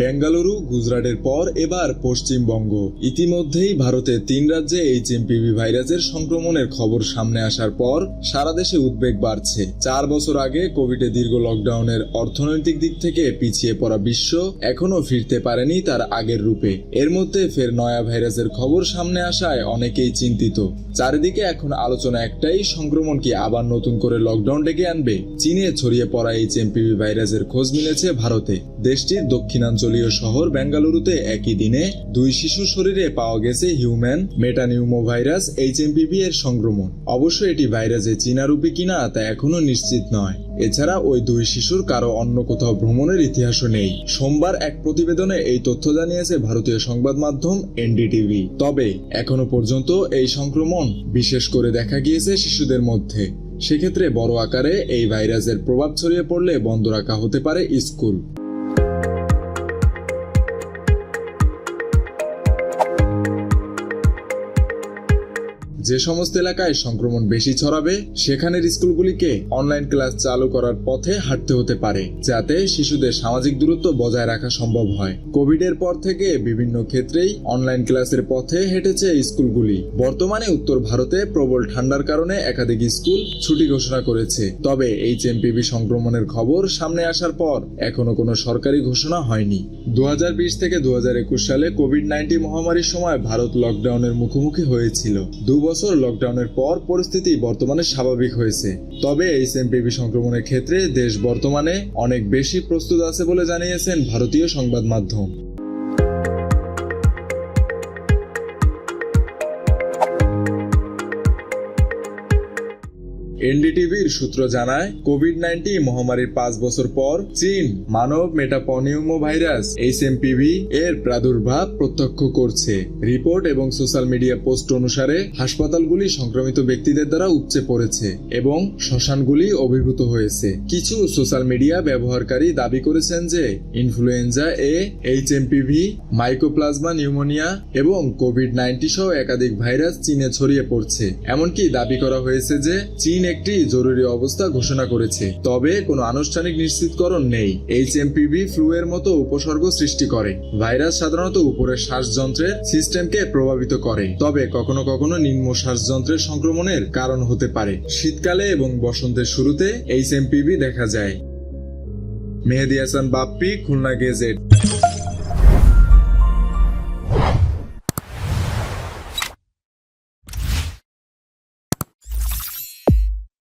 বেঙ্গালুরু, গুজরাটের পর এবার পশ্চিমবঙ্গ। ইতিমধ্যেই ভারতের তিন রাজ্যে এইচ এমপিভি ভাইরাসের সংক্রমণের খবর সামনে আসার পর সারা দেশে উদ্বেগ বাড়ছে। চার বছর আগে কোভিডে দীর্ঘ লকডাউনের অর্থনৈতিক দিক থেকে পিছিয়ে পড়া বিশ্ব এখনও ফিরতে পারেনি তার আগের রূপে। এর মধ্যে ফের নয়া ভাইরাসের খবর সামনে আসায় অনেকেই চিন্তিত। চারিদিকে এখন আলোচনা একটাই, সংক্রমণ কি আবার নতুন করে লকডাউন ডেকে আনবে? চীনে ছড়িয়ে পড়া এইচ এমপিভি ভাইরাসের খোঁজ মিলেছে ভারতে। দেশটির দক্ষিণাঞ্চলীয় শহর বেঙ্গালুরুতে একই দিনে দুই শিশুর শরীরে পাওয়া গেছে human metapneumovirus H M P V এর সংক্রমণ। অবশ্য এটি ভাইরাসে চীনারূপী কিনা তা এখনও নিশ্চিত নয়। এছাড়া ওই দুই শিশুর কারও অন্য কোথাও ভ্রমণের ইতিহাসও নেই। সোমবার এক প্রতিবেদনে এই তথ্য জানিয়েছে ভারতীয় সংবাদ মাধ্যম এনডিটিভি। তবে এখনও পর্যন্ত এই সংক্রমণ বিশেষ করে দেখা গিয়েছে শিশুদের মধ্যে। সেক্ষেত্রে বড় আকারে এই ভাইরাসের প্রভাব ছড়িয়ে পড়লে বন্ধ রাখা হতে পারে স্কুল। যে সমস্ত এলাকায় সংক্রমণ বেশি ছড়াবে, সেখানের স্কুলগুলিকে অনলাইন ক্লাস চালু করার পথে হাঁটতে হতে পারে, যাতে শিশুদের সামাজিক দূরত্ব বজায় রাখা সম্ভব হয়। কোভিডের পর থেকে বিভিন্ন ক্ষেত্রেই অনলাইন ক্লাসের পথে হেঁটেছে স্কুলগুলি। বর্তমানে উত্তর ভারতে প্রবল ঠান্ডার কারণে একাধিক স্কুল ছুটি ঘোষণা করেছে। তবে এইচ এমপিভি সংক্রমণের খবর সামনে আসার পর এখনও কোনো সরকারি ঘোষণা হয়নি। দু হাজার বিশ থেকে দু হাজার একুশ সালে কোভিড নাইন্টিন মহামারীর সময় ভারত লকডাউনের মুখোমুখি হয়েছিল। দু বছর লকডাউনের পর পরিস্থিতি বর্তমানে স্বাভাবিক হয়েছে। তবে এইচ এমপিভি সংক্রমণের ক্ষেত্রে দেশ বর্তমানে অনেক বেশি প্রস্তুত আছে বলে জানিয়েছেন ভারতীয় সংবাদ মাধ্যম। এনডিটিভির সূত্র জানায় কোভিড নাইন্টিন মহামারীর পাঁচ বছর পর চীন মানব মেটাপনিউমো ভাইরাস এইচএমপিভি এর প্রাদুর্ভাব প্রত্যক্ষ করছে। রিপোর্ট এবং সোশ্যাল মিডিয়া পোস্ট অনুসারে, হাসপাতালগুলি সংক্রমিত ব্যক্তিদের দ্বারা উপচে পড়েছে এবং শ্মশানগুলি অভিভূত হয়েছে। কিছু সোশ্যাল মিডিয়া ব্যবহারকারী দাবি করেছেন যে, influenza A, H M P V, mycoplasma, pneumonia এবং কোভিড নাইন্টিন সহ একাধিক ভাইরাস চীনে ছড়িয়ে পড়ছে। এমনকি দাবি করা হয়েছে যে, চীন একটি জরুরি অবস্থা ঘোষণা করেছে। তবে কোনো আনুষ্ঠানিক নিশ্চিতকরণ নেই। এইচ এমপিভি ফ্লু এর মতো উপসর্গ সৃষ্টি করে। ভাইরাস সাধারণত উপরের শ্বাসযন্ত্রের সিস্টেমকে প্রভাবিত করে। তবে কখনো কখনো নিম্ন শ্বাসযন্ত্রের সংক্রমণের কারণ হতে পারে। শীতকালে এবং বসন্তের শুরুতে এইচ এমপিভি দেখা যায়। মেহেদি হাসান, বাপ্পি, খুলনা গেজেট